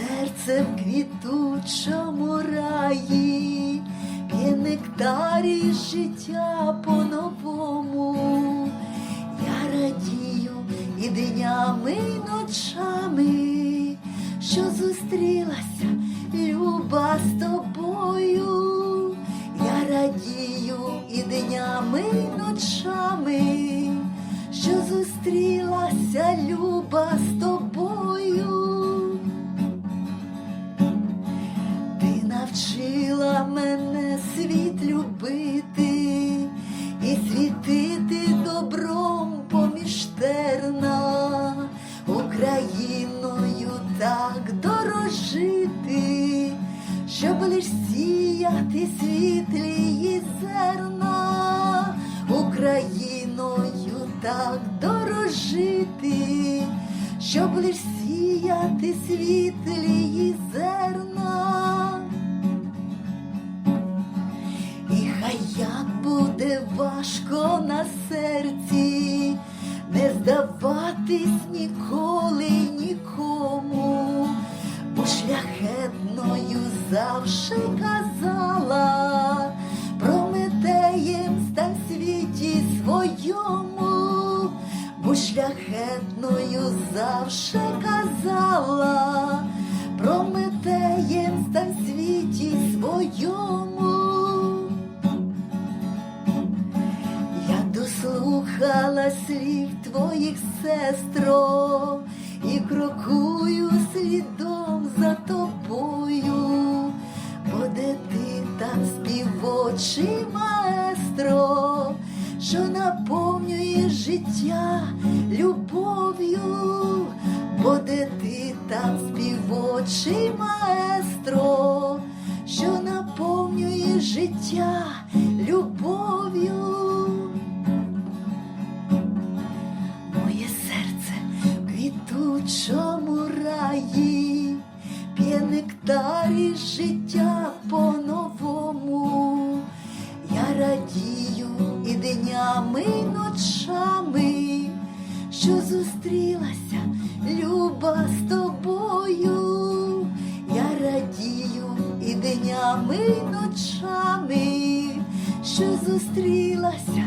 серце в квітучому раї, п'є нектарі життя по-новому. Я радію і днями, і ночами, що зустрілася люба з тобою. Я радію і днями, і ночами, що зустрілася люба з. Любити і світити добром поміж терна, Україною так дорожити, щоб лиш сіяти світлі зерна, Україною так дорожити, щоб лиш сіяти світлі зерна. Важко на серці, не здаватись ніколи нікому, бо шляхетною завжди казала, Прометеєм стань світі своєму, бо шляхетною завжди казала, Прометеєм стань світі своєму. Дослухала слів твоїх сестро і крокую слідом за тобою, бо де ти там співочий маестро, що наповнює життя любов'ю, бо де ти там співочий маестро, що наповнює життя любов'ю. Квітучому раї, п'є життя по-новому. Я радію і днями, і ночами, що зустрілася люба з тобою. Я радію і днями, і ночами, що зустрілася